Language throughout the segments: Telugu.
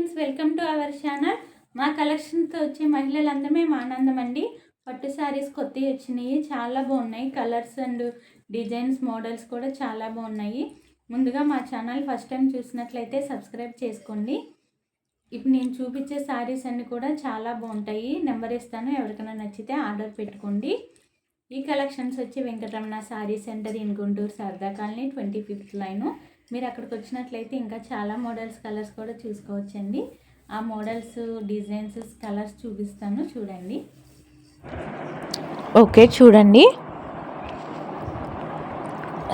Friends welcome to our channel. మా కలెక్షన్తో వచ్చే మహిళలందరమే మా ఆనందం అండి. పట్టు శారీస్ కొత్తవి వచ్చినాయి చాలా బాగున్నాయి. కలర్స్ అండ్ డిజైన్స్ మోడల్స్ కూడా చాలా బాగున్నాయి. ముందుగా మా ఛానల్ ఫస్ట్ టైం చూసినట్లయితే సబ్స్క్రైబ్ చేసుకోండి. ఇప్పుడు నేను చూపించే శారీస్ అన్నీ కూడా చాలా బాగుంటాయి. నెంబర్ ఇస్తాను ఎవరికైనా నచ్చితే ఆర్డర్ పెట్టుకోండి. ఈ కలెక్షన్స్ వచ్చి Venkataramana sari centre in Guntur Sarada colony twenty fifth line. మీరు అక్కడికి వచ్చినట్లయితే ఇంకా చాలా మోడల్స్ కలర్స్ కూడా చూసుకోవచ్చండి. ఆ మోడల్స్ డిజైన్స్ కలర్స్ చూపిస్తాను చూడండి. ఓకే చూడండి.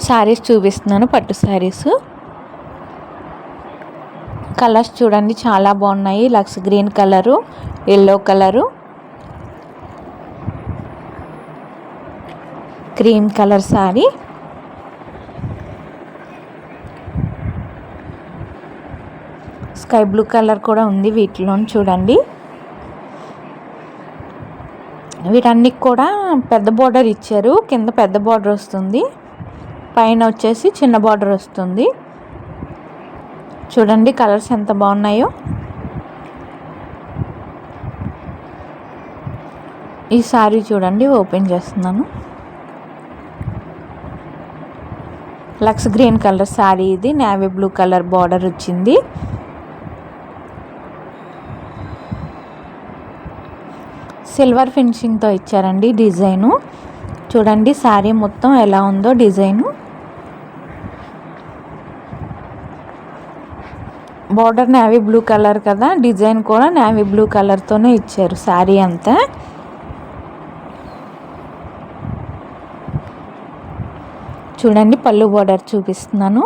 శారీస్ చూపిస్తున్నాను పట్టు శారీస్ కలర్స్ చూడండి చాలా బాగున్నాయి. Lux green colour yellow colour. Cream colour sari sky blue colour కూడా ఉంది వీటిలో చూడండి. వీటన్నికి కూడా పెద్ద బార్డర్ ఇచ్చారు. కింద పెద్ద బార్డర్ వస్తుంది. పైన వచ్చేసి చిన్న బార్డర్ వస్తుంది. చూడండి కలర్స్ ఎంత బాగున్నాయో. ఈ సారీ చూడండి ఓపెన్ చేస్తున్నాను. లక్స్ గ్రీన్ కలర్ శారీ ఇది. నేవీ బ్లూ కలర్ బార్డర్ వచ్చింది. సిల్వర్ ఫినిషింగ్తో ఇచ్చారండి డిజైను. చూడండి శారీ మొత్తం ఎలా ఉందో design. Border navy blue colour కదా డిజైన్ కూడా నేవీ బ్లూ కలర్తోనే ఇచ్చారు శారీ అంతా. చూడండి పళ్ళు బార్డర్ చూపిస్తున్నాను.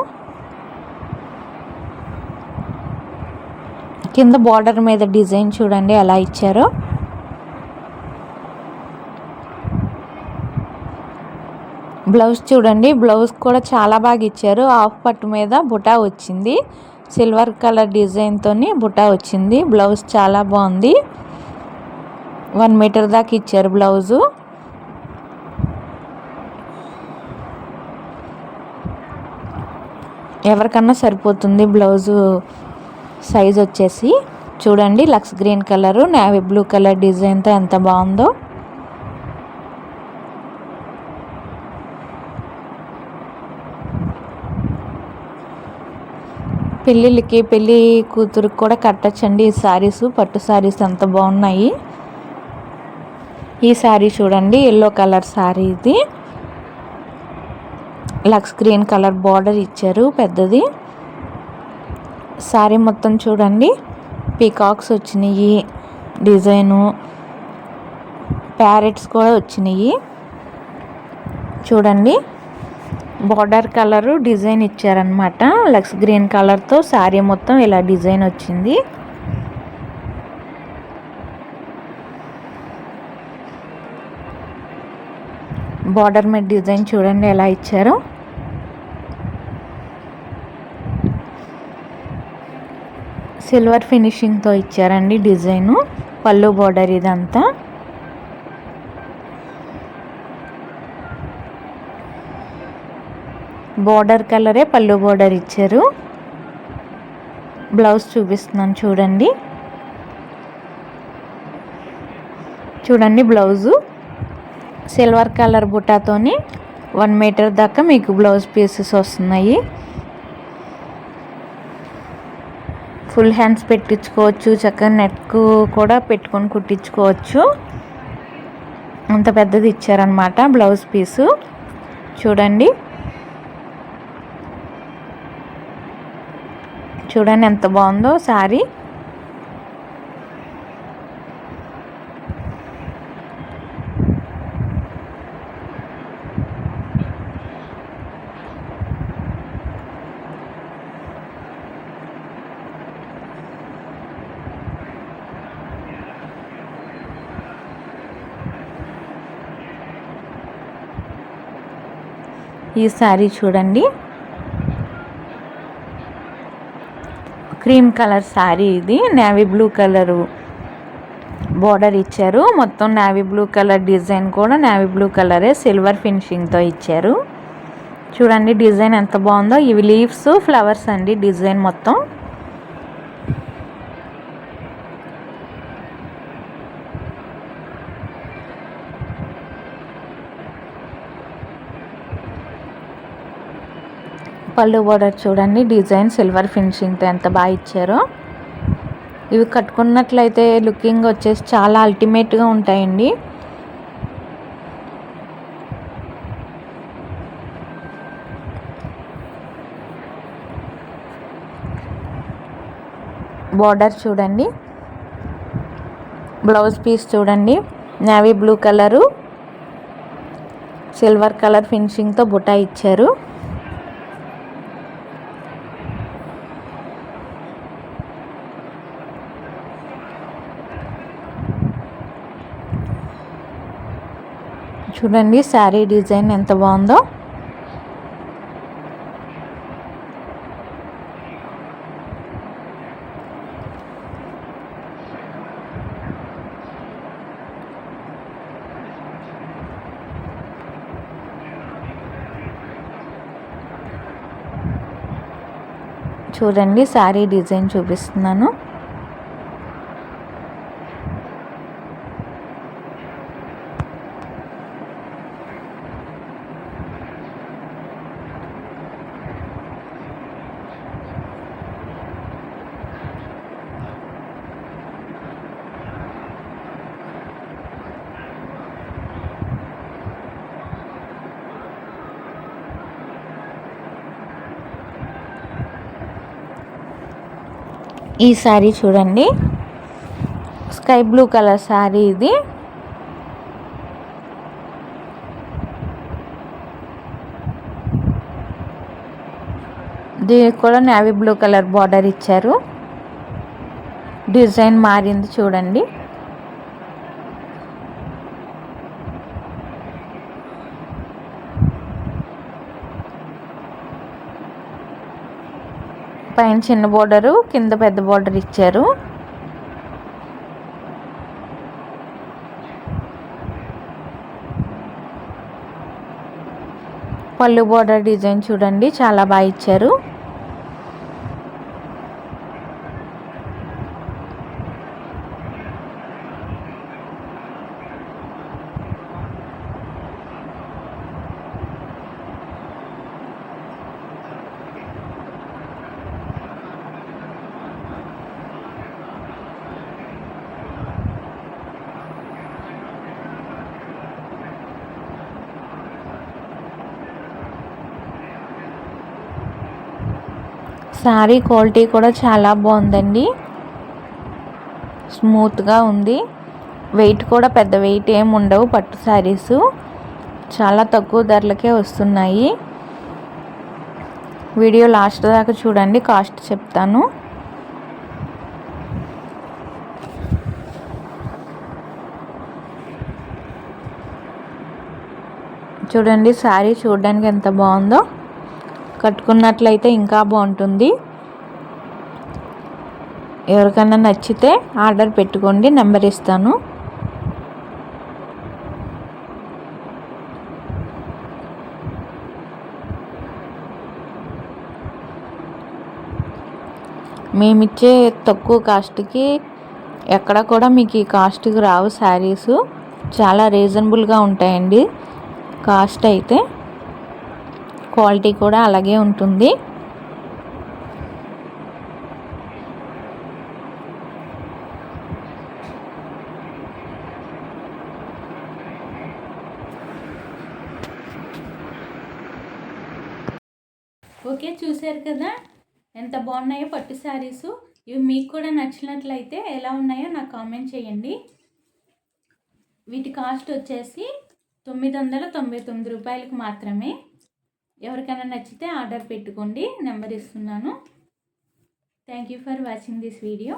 కింద బార్డర్ మీద డిజైన్ చూడండి ఎలా ఇచ్చారో. బ్లౌజ్ చూడండి బ్లౌజ్ కూడా చాలా బాగా ఇచ్చారు. హాఫ్ పట్టు మీద బుటా వచ్చింది. సిల్వర్ కలర్ డిజైన్తో బుటా వచ్చింది. బ్లౌజ్ చాలా బాగుంది. వన్ మీటర్ దాకా ఇచ్చారు బ్లౌజు. ఎవరికన్నా సరిపోతుంది బ్లౌజు సైజ్ వచ్చేసి. చూడండి lux green colour navy blue colour డిజైన్తో ఎంత బాగుందో. పెళ్ళిళ్ళకి పెళ్ళి కూతురికి కూడా కట్టచ్చండి. ఈ శారీస్ పట్టు శారీస్ ఎంత బాగున్నాయి? ఈ శారీ చూడండి ఎల్లో కలర్ శారీ ఇది. లక్స్ గ్రీన్ కలర్ బార్డర్ ఇచ్చారు పెద్దది. శారీ మొత్తం చూడండి పీకాక్స్ వచ్చినాయి డిజైను ప్యారెట్స్ కూడా వచ్చినాయి. చూడండి బార్డర్ కలరు డిజైన్ ఇచ్చారనమాట లక్స్ గ్రీన్ కలర్తో శారీ మొత్తం ఇలా డిజైన్ వచ్చింది. బార్డర్ మీద డిజైన్ చూడండి ఎలా ఇచ్చారో. సిల్వర్ ఫినిషింగ్తో ఇచ్చారండి డిజైను. పళ్ళు బార్డర్ ఇదంతా. బార్డర్ కలరే పళ్ళు బార్డర్ ఇచ్చారు. బ్లౌజ్ చూపిస్తున్నాను చూడండి. చూడండి బ్లౌజు. సిల్వర్ కలర్ బుటాతోని వన్ మీటర్ దాకా మీకు బ్లౌజ్ పీసెస్ వస్తున్నాయి. ఫుల్ హ్యాండ్స్ పెట్టించుకోవచ్చు చక్కగా నెక్ కూడా పెట్టుకొని కుట్టించుకోవచ్చు. అంత పెద్దది ఇచ్చారనమాట బ్లౌజ్ పీసు. చూడండి. చూడండి ఎంత బాగుందో శారీ. ఈ శారీ చూడండి. క్రీమ్ కలర్ శారీ ఇది. నేవీ బ్లూ కలరు బోర్డర్ ఇచ్చారు. మొత్తం నేవీ బ్లూ కలర్ డిజైన్ కూడా నేవీ బ్లూ కలరే సిల్వర్ ఫినిషింగ్తో ఇచ్చారు. చూడండి డిజైన్ ఎంత బాగుందో. ఇవి లీవ్స్ ఫ్లవర్స్ అండి డిజైన్ మొత్తం. పళ్ళు బోర్డర్ చూడండి. డిజైన్ సిల్వర్ ఫినిషింగ్తో ఎంత బాగా ఇచ్చారో. ఇవి కట్టుకున్నట్లయితే లుకింగ్ వచ్చేసి చాలా అల్టిమేట్గా ఉంటాయండి. బార్డర్ చూడండి. బ్లౌజ్ పీస్ చూడండి. Navy blue colour silver colour ఫినిషింగ్తో బుటా ఇచ్చారు. చూడండి శారీ డిజైన్ ఎంత బాగుందో. చూడండి శారీ డిజైన్ చూపిస్తున్నాను. ఈ శారీ చూడండి. స్కై బ్లూ కలర్ శారీ ఇది. దీనికి కూడా నేవీ బ్లూ కలర్ బార్డర్ ఇచ్చారు. డిజైన్ మారింది చూడండి. పైన చిన్న బోర్డరు కింద పెద్ద బోర్డర్ ఇచ్చారు. పళ్ళు బోర్డర్ డిజైన్ చూడండి చాలా బాగా ఇచ్చారు. శారీ క్వాలిటీ కూడా చాలా బాగుందండి. స్మూత్గా ఉంది. వెయిట్ కూడా పెద్ద వెయిట్ ఏం ఉండవు పట్టు శారీస్. చాలా తక్కువ ధరలకే వస్తున్నాయి. వీడియో లాస్ట్ దాకా చూడండి కాస్ట్ చెప్తాను. చూడండి శారీ చూడడానికి ఎంత బాగుందో. కట్టుకున్నట్లయితే ఇంకా బాగుంటుంది. ఎవరికైనా నచ్చితే ఆర్డర్ పెట్టుకోండి నెంబర్ ఇస్తాను. మేమిచ్చే తక్కువ కాస్ట్కి ఎక్కడ కూడా మీకు ఈ కాస్ట్కి రావు శారీస్. చాలా రీజనబుల్గా ఉంటాయండి కాస్ట్ అయితే. క్వాలిటీ కూడా అలాగే ఉంటుంది. ఓకే చూశారు కదా? ఎంత బాగున్నాయో పట్టు శారీస్. ఇవి మీకు కూడా నచ్చినట్లయితే ఎలా ఉన్నాయో నాకు కామెంట్ చేయండి. వీటి కాస్ట్ వచ్చేసి తొమ్మిది వందల తొంభై తొమ్మిది రూపాయలకు మాత్రమే. ఎవరికైనా నచ్చితే ఆర్డర్ పెట్టుకోండి. నెంబర్ ఇస్తున్నాను. Thank you for watching this video